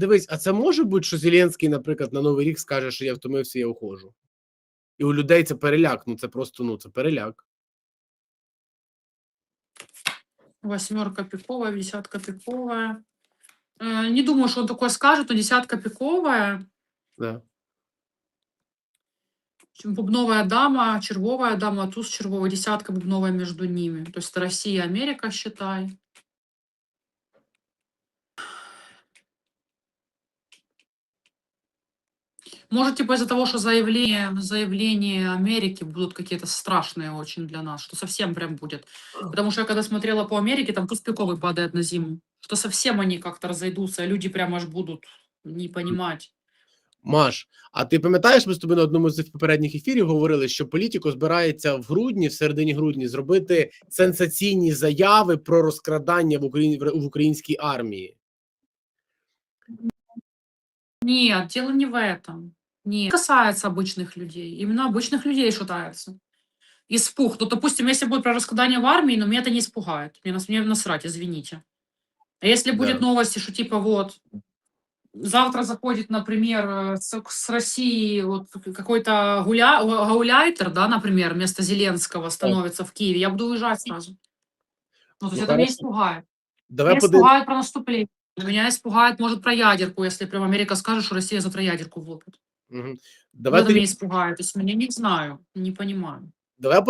Дивись, а це може бути, що Зеленський, наприклад, на Новий рік скаже, що я втомився, я ухожу. І у людей це переляк. Ну це просто ну це переляк. Восьмерка пиковая, десятка пиковая. Э, Не думаю, что он такое скажет, но десятка пиковая, Да. бубновая дама, червовая дама, туз червовая, десятка бубновая между ними. То есть это Россия, Америка, считай. Может, типа из-за того, что заявления, заявления Америки будут какие-то страшные очень для нас, что совсем прям будет. Потому что я когда смотрела по Америке, там туз пиковый падает на зиму. Что совсем они как-то разойдутся, и люди прям аж будут не понимать. Маш, а ти пам'ятаєш, ми з тобою на одному з попередніх ефірів говорили, що політико збирається в грудні, в середині грудні, зробити сенсаційні заяви про розкрадання в Україні в українській армії. Нет, дело не в этом. Не касается обычных людей. Именно обычных людей шатается. Испуг. Ну, допустим, если будет про раскладание в армии, но меня это не испугает. Мне, нас- мне насрать, извините. А если будет Да. новости, что типа вот завтра заходит, например, э, с, с России вот какой-то гуля, га- гауляйтер, да, например, вместо Зеленского становится в Киеве, я буду уезжать сразу. Ну, то есть Ну, это меня испугает. Давай Меня подивимося. испугает про наступление. Меня испугает, может, про ядерку, если прям Америка скажет, что Россия завтра ядерку влупит. Давай, Вот это тоді- меня испугает. Меня не знаю, не понимаю. давай